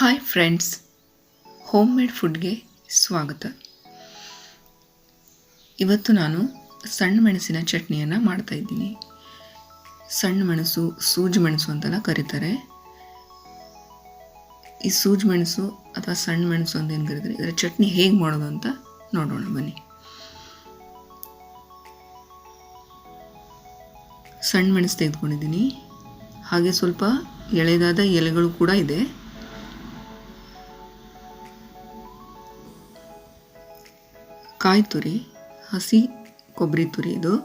Hi friends home made ಫುಡ್ಗೆ ಸ್ವಾಗತ. ಇವತ್ತು ನಾನು ಸಣ್ಣ ಮೆಣಸಿನ ಚಟ್ನಿಯನ್ನು ಮಾಡ್ತಾಯಿದ್ದೀನಿ ಸಣ್ಣ ಮೆಣಸು, ಸೂಜಿ ಮೆಣಸು ಅಂತೆಲ್ಲ ಕರೀತಾರೆ. ಈ ಸೂಜಿ ಮೆಣಸು ಅಥವಾ ಸಣ್ಣ ಮೆಣಸು ಅಂತ ಏನು ಕರೀತಾರೆ? ಇದರ ಚಟ್ನಿ ಹೇಗೆ ಮಾಡೋದು ಅಂತ ನೋಡೋಣ, ಬನ್ನಿ. ಸಣ್ಣ ಮೆಣಸು ತೆಗೆದುಕೊಂಡಿದ್ದೀನಿ. ಹಾಗೆ ಸ್ವಲ್ಪ ಎಳೆದಾದ ಎಲೆಗಳು ಕೂಡ ಇದೆ. ಕಾಯಿ ತುರಿ, ಹಸಿ ಕೊಬ್ಬರಿ ತುರಿ ಇದು.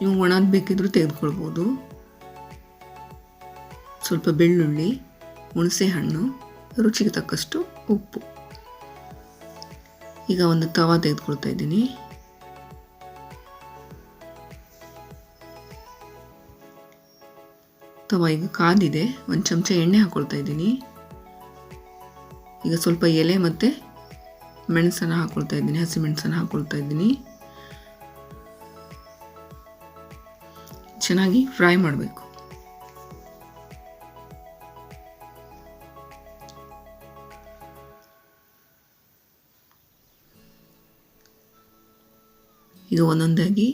ನೀವು ಒಣದು ಬೇಕಿದ್ರೂ ತೆಗೆದುಕೊಳ್ಬೋದು. ಸ್ವಲ್ಪ ಬೆಳ್ಳುಳ್ಳಿ ಹುಣಸೆ ಹಣ್ಣು ರುಚಿಗೆ ತಕ್ಕಷ್ಟು ಉಪ್ಪು. ಈಗ ಒಂದು ತವ ತೆಗೆದುಕೊಳ್ತಾ ಇದ್ದೀನಿ. ತವ ಈಗ ಕಾದಿದೆ. ಒಂದು ಚಮಚ ಎಣ್ಣೆ ಹಾಕ್ಕೊಳ್ತಾ ಇದ್ದೀನಿ. ಈಗ ಸ್ವಲ್ಪ ಎಲೆ ಮತ್ತು ಮೆಣಸನ್ನು ಹಾಕ್ಕೊಳ್ತಾ ಇದ್ದೀನಿ, ಹಸಿ ಮೆಣಸನ್ನು ಹಾಕ್ಕೊಳ್ತಾ ಇದ್ದೀನಿ. ಚೆನ್ನಾಗಿ ಫ್ರೈ ಮಾಡಬೇಕು. ಇದು ಒಂದೊಂದಾಗಿ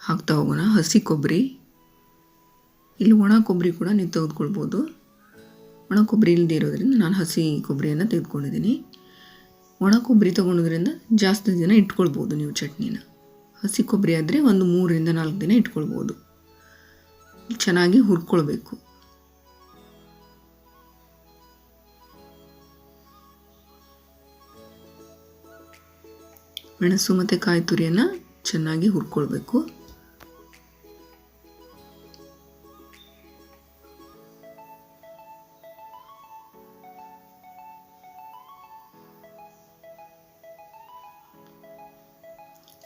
ಹಾಕ್ತಾ ಹೋಗೋಣ. ಹಸಿ ಕೊಬ್ಬರಿ. ಇಲ್ಲಿ ಒಣ ಕೊಬ್ಬರಿ ಕೂಡ ನೀವು ತೆಗೆದುಕೊಳ್ಬೋದು. ಒಣ ಕೊಬ್ಬರಿ ಇಲ್ಲದೆ ಇರೋದ್ರಿಂದ ನಾನು ಹಸಿ ಕೊಬ್ಬರಿಯನ್ನು ತೆಗೆದುಕೊಂಡಿದ್ದೀನಿ. ಒಣ ಕೊಬ್ಬರಿ ತೊಗೊಳೋದ್ರಿಂದ ಜಾಸ್ತಿ ದಿನ ಇಟ್ಕೊಳ್ಬೋದು ನೀವು ಚಟ್ನಿನ. ಹಸಿ ಕೊಬ್ಬರಿ ಆದರೆ ಒಂದು ಮೂರರಿಂದ ನಾಲ್ಕು ದಿನ ಇಟ್ಕೊಳ್ಬೋದು. ಚೆನ್ನಾಗಿ ಹುರ್ಕೊಳ್ಬೇಕು. ಮೆಣಸು ಮತ್ತು ಕಾಯಿ ತುರಿಯನ್ನು ಚೆನ್ನಾಗಿ ಹುರ್ಕೊಳ್ಬೇಕು.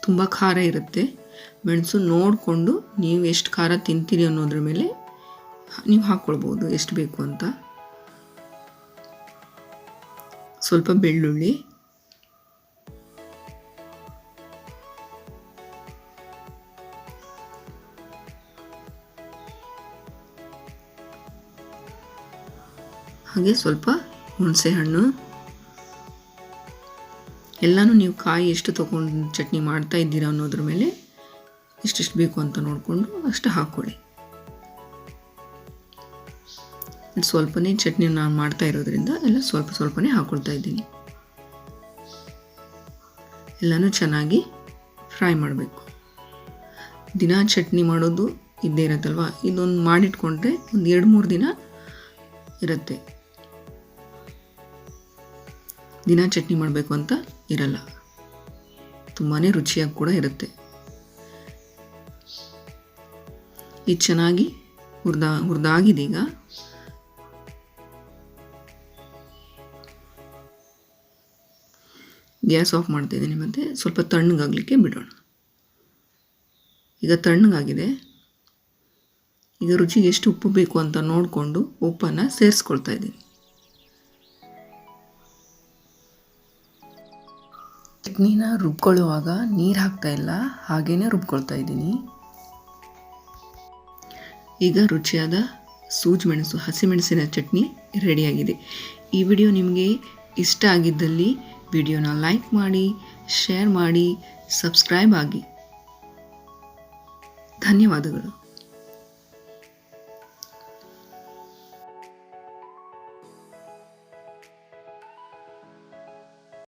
ತುಂಬ ಖಾರ ಇರುತ್ತೆ. ಮೆಣಸು ನೋಡಿಕೊಂಡು ನೀವು ಎಷ್ಟು ಖಾರ ತಿಂತೀರಿ ಅನ್ನೋದ್ರ ಮೇಲೆ ನೀವು ಹಾಕ್ಕೊಳ್ಬೋದು ಎಷ್ಟು ಬೇಕು ಅಂತ. ಸ್ವಲ್ಪ ಬೆಳ್ಳುಳ್ಳಿ. ಹಾಗೆ ಸ್ವಲ್ಪ ಹುಣಸೆ ಹಣ್ಣು. ಎಲ್ಲನೂ ನೀವು ಕಾಯಿ ಎಷ್ಟು ತೊಗೊಂಡು ಚಟ್ನಿ ಮಾಡ್ತಾ ಇದ್ದೀರಾ ಅನ್ನೋದ್ರ ಮೇಲೆ ಎಷ್ಟೆಷ್ಟು ಬೇಕು ಅಂತ ನೋಡಿಕೊಂಡು ಅಷ್ಟು ಹಾಕ್ಕೊಳ್ಳಿ ಸ್ವಲ್ಪನೇ ಚಟ್ನಿ ನಾನು ಮಾಡ್ತಾ ಇರೋದ್ರಿಂದ ಎಲ್ಲ ಸ್ವಲ್ಪ ಸ್ವಲ್ಪನೇ ಹಾಕ್ಕೊಳ್ತಾ ಇದ್ದೀನಿ. ಎಲ್ಲನೂ ಚೆನ್ನಾಗಿ ಫ್ರೈ ಮಾಡಬೇಕು. ದಿನ ಚಟ್ನಿ ಮಾಡೋದು ಇದ್ದೇ ಇರುತ್ತಲ್ವ? ಇದೊಂದು ಮಾಡಿಟ್ಕೊಂಡ್ರೆ ಒಂದು ಎರಡು ಮೂರು ದಿನ ಇರುತ್ತೆ. ದಿನ ಚಟ್ನಿ ಮಾಡಬೇಕು ಅಂತ ಇರಲ್ಲ. ತುಂಬಾ ರುಚಿಯಾಗಿ ಕೂಡ ಇರುತ್ತೆ. ಇದು ಚೆನ್ನಾಗಿ ಹುರಿದ, ಹುರಿದಾಗಿದೆ ಈಗ. ಗ್ಯಾಸ್ ಆಫ್ ಮಾಡ್ತಾಯಿದ್ದೀನಿ ಮತ್ತು ಸ್ವಲ್ಪ ತಣ್ಣಗಾಗಲಿಕ್ಕೆ ಬಿಡೋಣ. ಈಗ ತಣ್ಣಗಾಗಿದೆ. ಈಗ ರುಚಿಗೆ ಎಷ್ಟು ಉಪ್ಪು ಬೇಕು ಅಂತ ನೋಡಿಕೊಂಡು ಉಪ್ಪನ್ನು ಸೇರಿಸ್ಕೊಳ್ತಾ ಇದ್ದೀನಿ. ಚಟ್ನಿನ ರುಬ್ಕೊಳ್ಳುವಾಗ ನೀರು ಹಾಕ್ತಾ ಇಲ್ಲ ಹಾಗೇ ರುಬ್ಕೊಳ್ತಾ ಇದ್ದೀನಿ. ಈಗ ರುಚಿಯಾದ ಸೂಜಿ ಮೆಣಸು, ಹಸಿಮೆಣಸಿನ ಚಟ್ನಿ ರೆಡಿಯಾಗಿದೆ. ಈ ವಿಡಿಯೋ ನಿಮಗೆ ಇಷ್ಟ ಆಗಿದ್ದಲ್ಲಿ ವಿಡಿಯೋನ ಲೈಕ್ ಮಾಡಿ, ಶೇರ್ ಮಾಡಿ, ಸಬ್ಸ್ಕ್ರೈಬ್ ಆಗಿ. ಧನ್ಯವಾದಗಳು.